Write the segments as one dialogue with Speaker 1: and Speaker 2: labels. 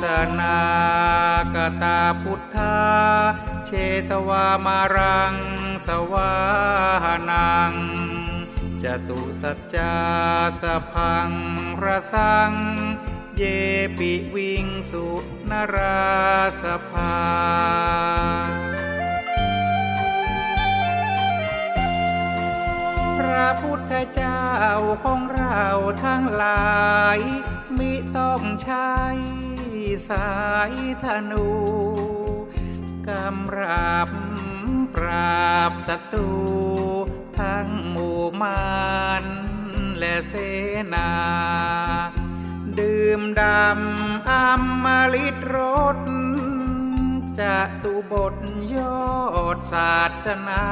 Speaker 1: สนากตาพุทธา เชตวามารัง สวานังจตุสัจจาสพังระสัง เยปิวิงสุนราสภาพระพุทธเจ้าของเราทั้งหลาย มิต้องใช้ สายธนูกำราบปราบศัตรู ทั้งหมู่มารและเสนา ดื่มดำอมฤตรสจะตุบทยอดศาสนา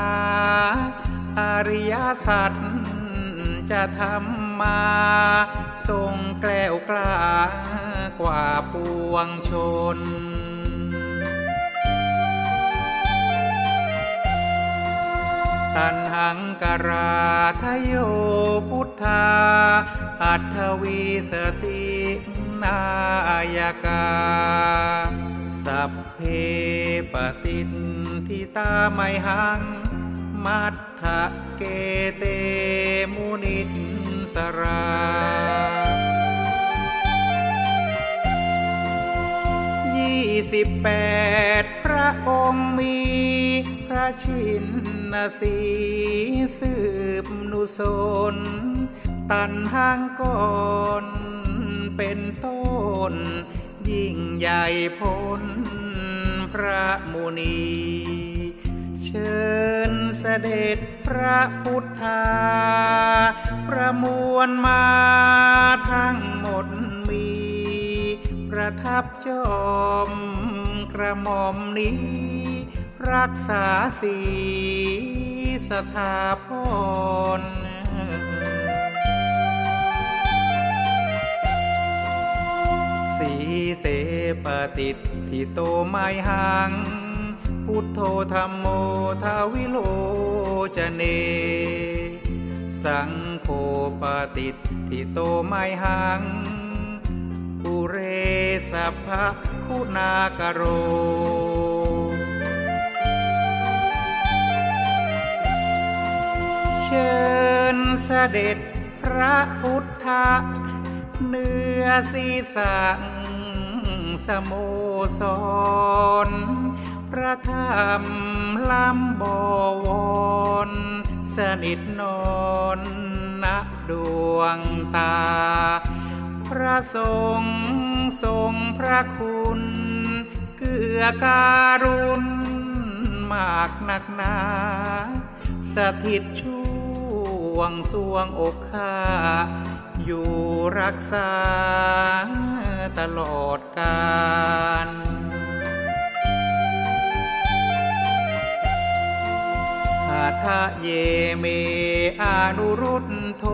Speaker 1: อริยสัจจะทำ มาทรงแกล้วกล้ากว่าปวงชนตันหังกราทโยพุทธา อัตถวีสตินายกา สัพเพปฏินทิตาไมหัง มัทธะเกเตมุนิส สรา ยี่สิบแปดพระองค์มี พระชินสีสืบนุสน ตันห้างก่อนเป็นต้น ยิ่งใหญ่พ้นพระมุนี เชิญเสด็จพระพุทธา ประมวลมาทั้งหมดมี ประทับจอมกระหม่อมนี้ รักษาสีสถาพรสีเสปฏิทิโตไมหัง พุทโธธรรมโมทาวิโลจเน สังโฆปฏิทิโตไมหังปุเรสัพพคุณากโรเชิญเสด็จพระพุทธะเนื้อศีรษะสโมสร ระธรรมลำบวรสนิทนอนณดวงตา พระทรงทรงพระคุณ เกื้อการุณมากหนักหนา สถิตช่วงสวงอกข้า อยู่รักษาตลอดกาล ทะเยเมอนุรุตโท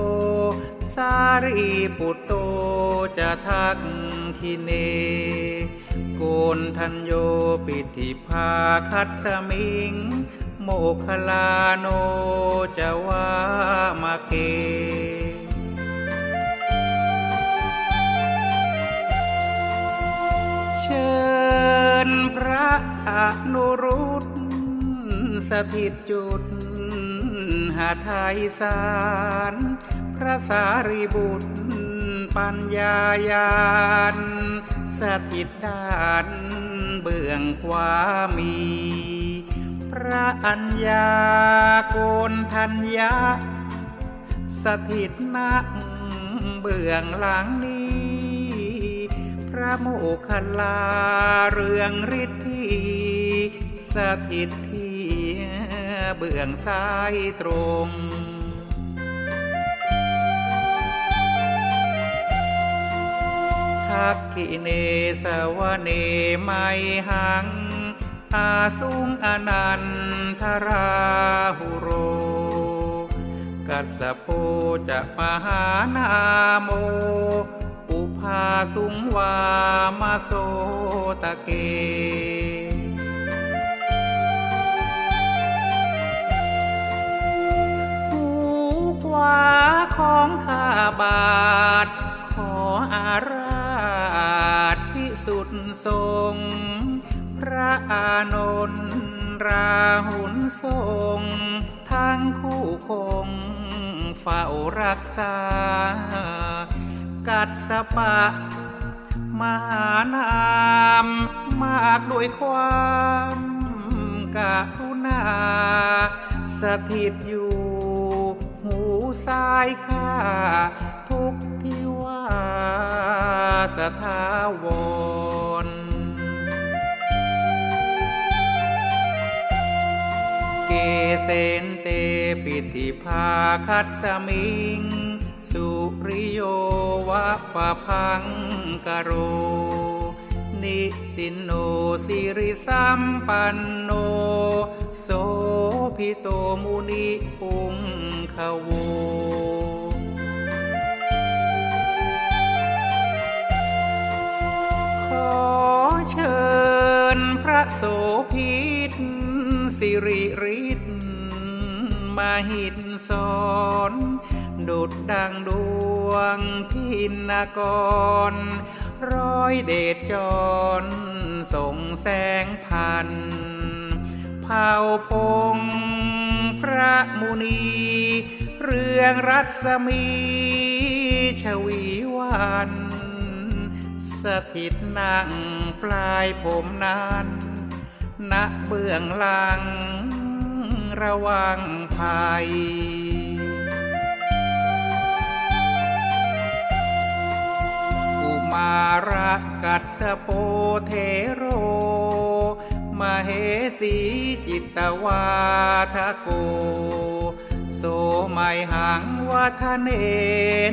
Speaker 1: สารีปุตโตจะทักคิเน โกนทัญโยปิธิภาคัตสมิง โมคลาโนจะวามาเกเชิญพระอนุรุตสถิตจุด หาไทยสาร พระสารีบุตร ปัญญายานสถิตด้านเบื้องขวามี พระอัญญาโกนทัญญาสถิตนักเบื้องหลังนี้ พระโมคคัลลาเรืองฤทธีสถิตที่ เบื้องซ้ายตรงทักขิเนสวเนไมหัง อาสุงอนันทราหุโร กัสโพจะมหานาโม อุภาสุงวามาโสตะเก วาของข้าบาท ขออาราธพิสุทธิ์ทรง พระอานนท์ราหุนทรง ทั้งคู่คงเฝ้ารักษา กัดสปะมหานามมากด้วยความกรุณาสถิตอยู่ หูซ้ายข้าทุกที่ว่าสถาวรเกเสนเตปิติภาคัสสมิง สุริโยวะปะพังกโร นิสินโนสิริสัมปันโน โสพิโตมุนิปุงขโวขอเชิญพระโสพิตสิริริตมาหินสอนดุดดังดวงทินกร ร้อยเดชจรส่งแสงพัน เผ่าพงพระมุนี เรื่องรัศมีชวีวันสถิตนั่งปลายผมนั้นณเบื้องหลังระวังภัยกุมาระกัสสโปเทโร มเหสีจิตตวาทโก โสไมหังวัฒเน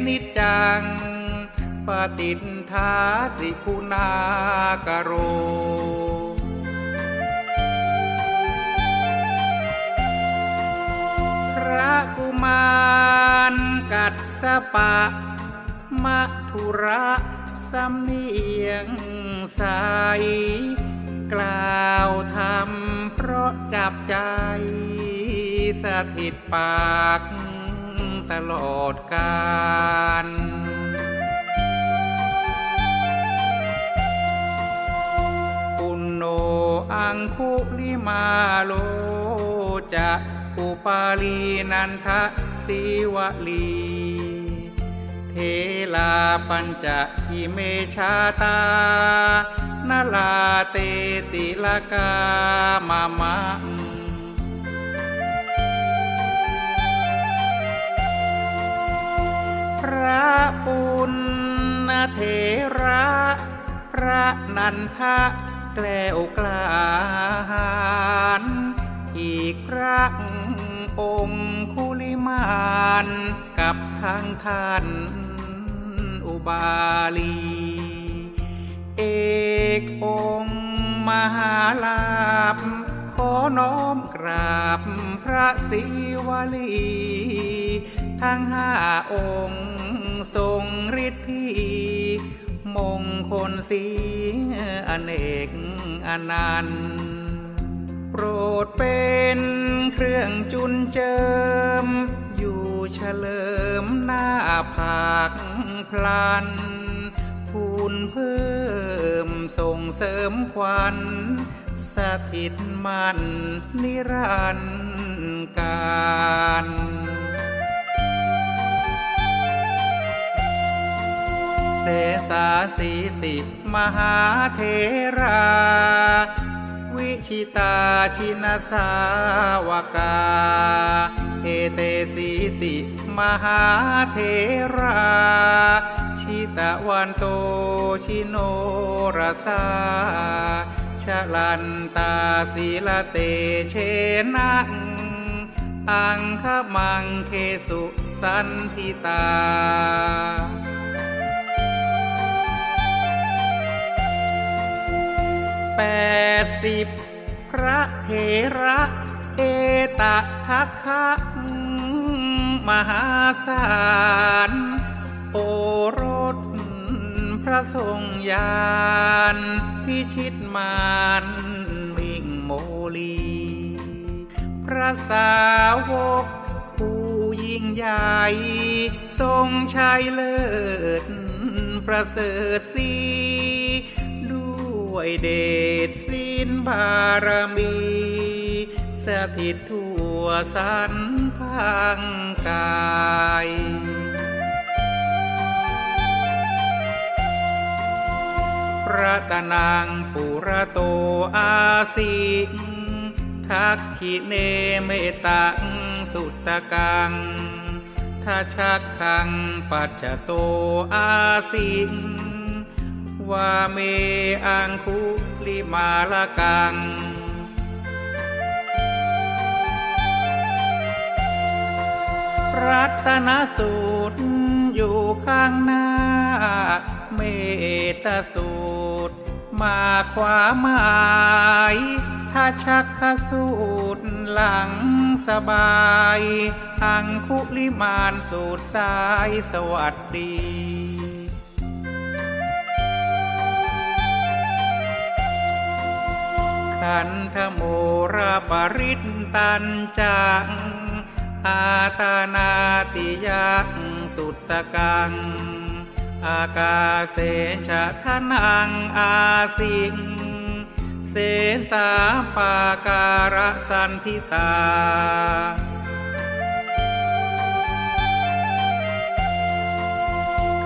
Speaker 1: นิจจัง ปฏินทาสิคุณากโรพระกุมารกัดสปะมัทุระสำเนียงใส กล่าวธรรมเพราะจับใจ สถิตปากตลอดกาลปุณโนอังคุลิมาโลจะอุปาลีนันทศิวลีเทลาปัญจะอิเมชาตา นาลาเตติลกามามะพระปุณณเถระ พระนันทะแกล้วกลาหาญอีกครั้งองค์คุลิมานกับทางท่านอุบาลี เอกองค์มหาลาภขอน้อมกราบพระศิวลี ทั้งห้าองค์ทรงฤทธิมงคลสีอเนกอนันต์โปรดเป็นเครื่องจุนเจิม อยู่เฉลิมหน้าผากพลัน พูนเพิ่มส่งเสริมควันสถิตมันนิรันดร์การเสสาสีติมหาเทรา วิชิตาชินสาวกา เอเตสีติมหาเทรา ชิตะวันโตชิโนรสาชลันตาศีลเตเชนะอังคมังเคสุสันทิตาแปดสิบพระเถระเอตะทัคคะมหาศาลโอร ระทรงยานพิชิตมารมิ่งโมลี พระสาวกผู้ยิ่งใหญ่ ทรงชัยเลิศประเสริฐสีด้ด้วยเดชสินบารมี สถิตทั่วสันพังกาย รัตนังปุระโตอาสิงทักขิเนเมตังสุตตะกังทัชักขังปัจจโตอาสิงวาเมอังคุลิมาลกังรัตนสูตรอยู่ข้างหน้า เมตสูตร มาขวามหมายถ้าชักขสูตรหลังสบาย อังคุลิมานสูตรสายสวัสดีขันธโมระปริตตันจัง อาตานาติยังสุตตะกัง อากาเสชะทนังอาสิง เสนสาปาการะสันทิตา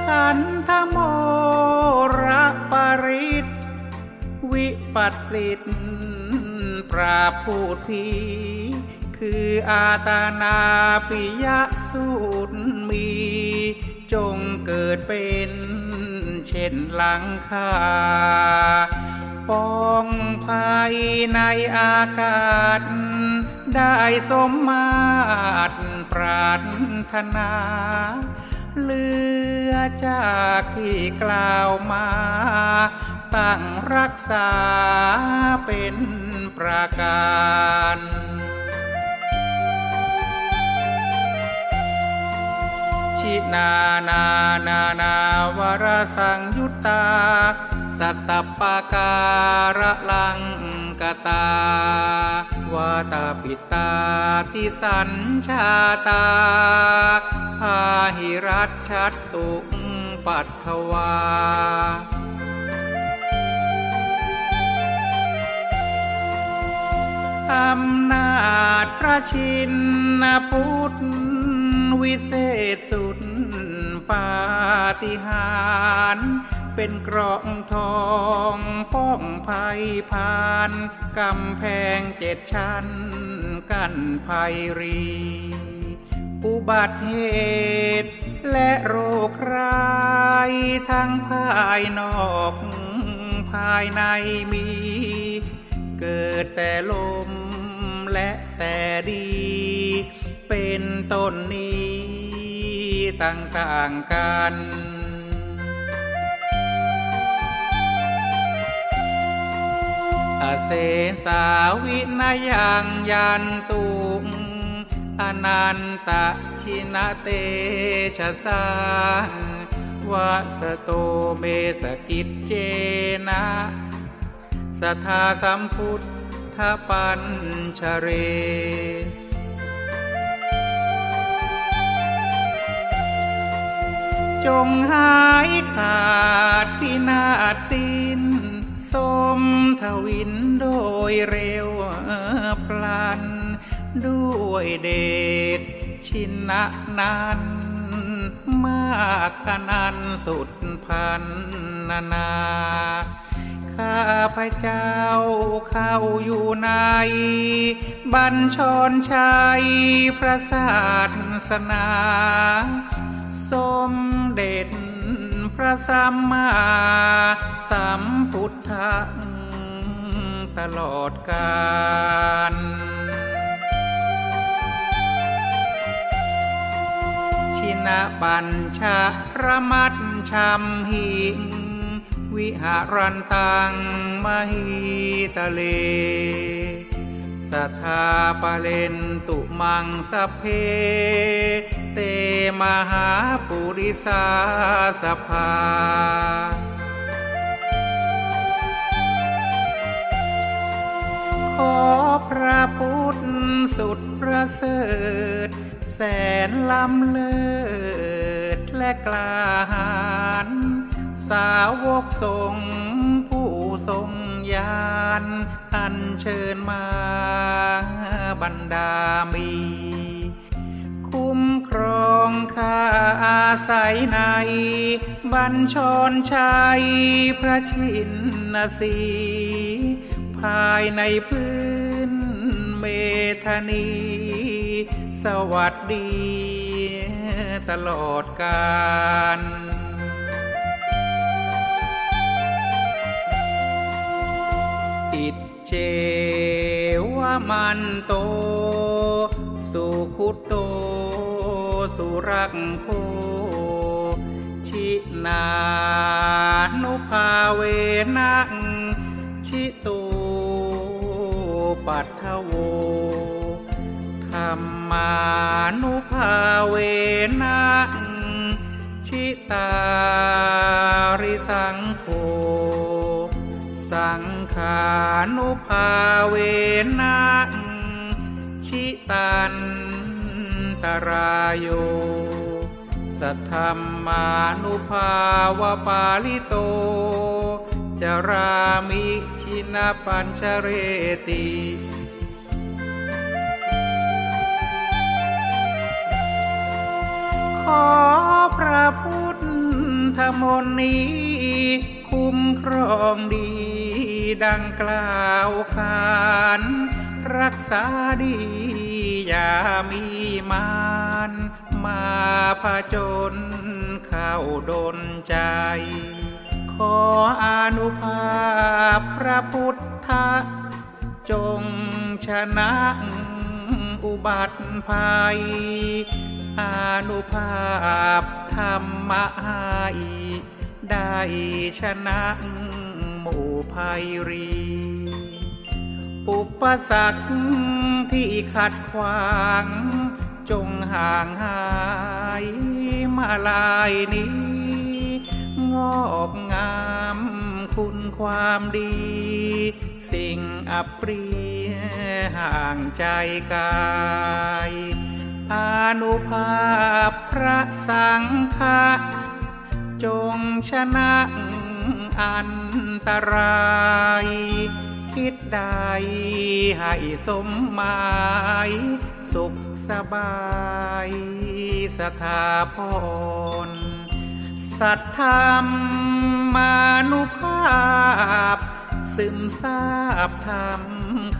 Speaker 1: ขันธโมระปริตวิปัสสิทธิ์ปราพูดผีคืออาตานาปิยะสูตรมี จงเกิดเป็นเช่นหลังคาป้องภัยในอากาศ ได้สมมาตรปรารถนาเลือจากที่กล่าวมา ตั้งรักษาเป็นประการ ชินานานานาวรสังยุตตา สัตตปาการะลังกตาวาตาปิตาทิสัญชาตา พาหิรัชชัตตุปัตถวาอำนาจพระชินพุทธ วิเศษสุดปาฏิหาริย์เป็นกราะทองป้องภัยผ่านกำแพงเจ็ดชั้น กั้นภัยรี อุบัติเหตุ และโรคร้ายทั้งภายนอกภายในมี เกิดแต่ลมและแต่ดี เป็นต้นนี้ต่างๆกันอเสสาวินายังยันตุงอนันตชินเตชะสาวะสโตเมสกิจเจนะสทาสัมพุทธปัญชเร จงหายขาดพินาศสิ้น สมทวินโดยเร็วพลัน ด้วยเดชชินะนั้นมากขนันสุดพันนานา ข้าพระเจ้าเข้าอยู่ใน บัญชรชัยพระศาสนาสม เด็จพระสัมมาสัมพุทธะตลอดกาลชินะปัญชะระมัดชัมหิงวิหารันตังมหิตะเลสัทธาปะเลนตุมังสพเพ เตมหา ริสาสภา ขอพระพุทธสุดประเสริฐ แสนล้ำเลิศและกลาหาญสาวกทรงผู้ทรงยานอันเชิญมาบรรดามี คุ้ม ครองข้าอาศัยใน บัญชรชัยพระชินนสีภายในพื้นเมธนี สวัสดีตลอดกาลอิจเจวามันโต สุขุโต สุรักโคชินานุภาเวนังชิตูปัทโวธรรมานุภาเวนังชิตาริสังโฆสังขานุภาเวนะชิตัน ตรายโยสัทธรรมานุภาวปาลิโต จรามิชินปัญชเรติขอพระพุทธมนต์นี้ คุ้มครองดีดังกล่าวขาน รักษาดี อย่ามีมารมาผจญเข้าดนใจ ขออนุภาพพระพุทธจงชนะอุบัติภัย อนุภาพธรรมให้ได้ชนะหมู่ภัยรี อุปสรรคที่ขัดขวาง จงห่างหายมาลายนี้ งอกงามคุณความดี สิ่งอัปรียห่างใจกายอนุภาพพระสังฆะจงชนะอันตราย คิดใดให้สมหมาย สุขสบายสถาพรสัทธรรมมานุภาพ ซึมซาบธรรม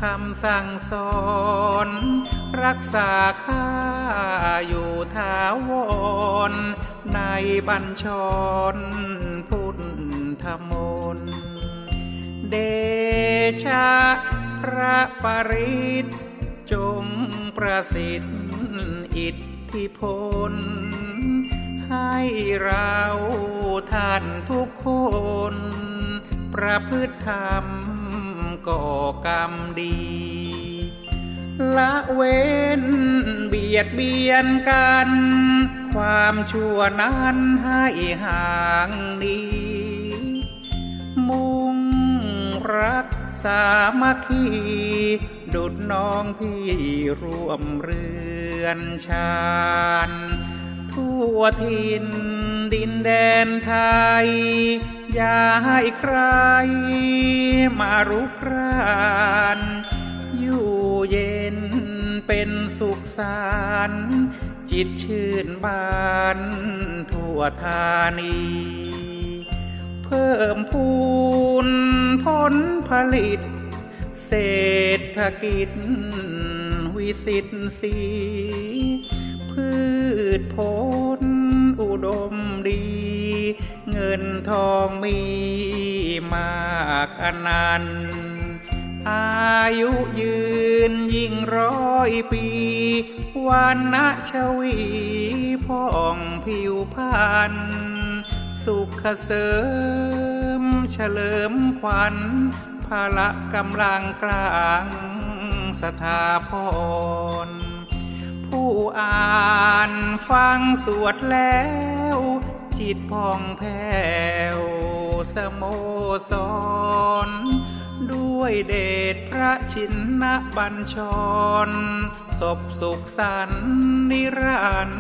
Speaker 1: คำสั่งสอน รักษาข้าอยู่ถาวร ในบัญชรพุทธมนต์ เดชะพระปริตจงประสิทธิ์อิทธิพล ให้เราท่านทุกคน ประพฤติธรรมก่อกรรมดี ละเว้นเบียดเบียนกัน ความชั่วนั้นให้ห่างหนีมุ่ง รักสามัคคีดุดน้องพี่ร่วมเรือนชาญทั่วทินดินแดนไทย อย่าให้ใครมารุกรานอยู่เย็นเป็นสุขสารจิตชื่นบานทั่วธานี เพิ่มพูนผลผลิต เศรษฐกิจ วิสิทธิ์สี พืชผลอุดมดี เงินทองมีมากอนันต์อายุยืนยิ่งร้อยปีวันนะชวีพ่องผิวพันธ์ สุขเสริม เฉลิมขวัญพละกำลังกลางสถาพร ผู้อ่านฟังสวดแล้ว จิตพองแผ้วสโมสร ด้วยเดชพระชินนบัญชรศพสุขสันนิรัน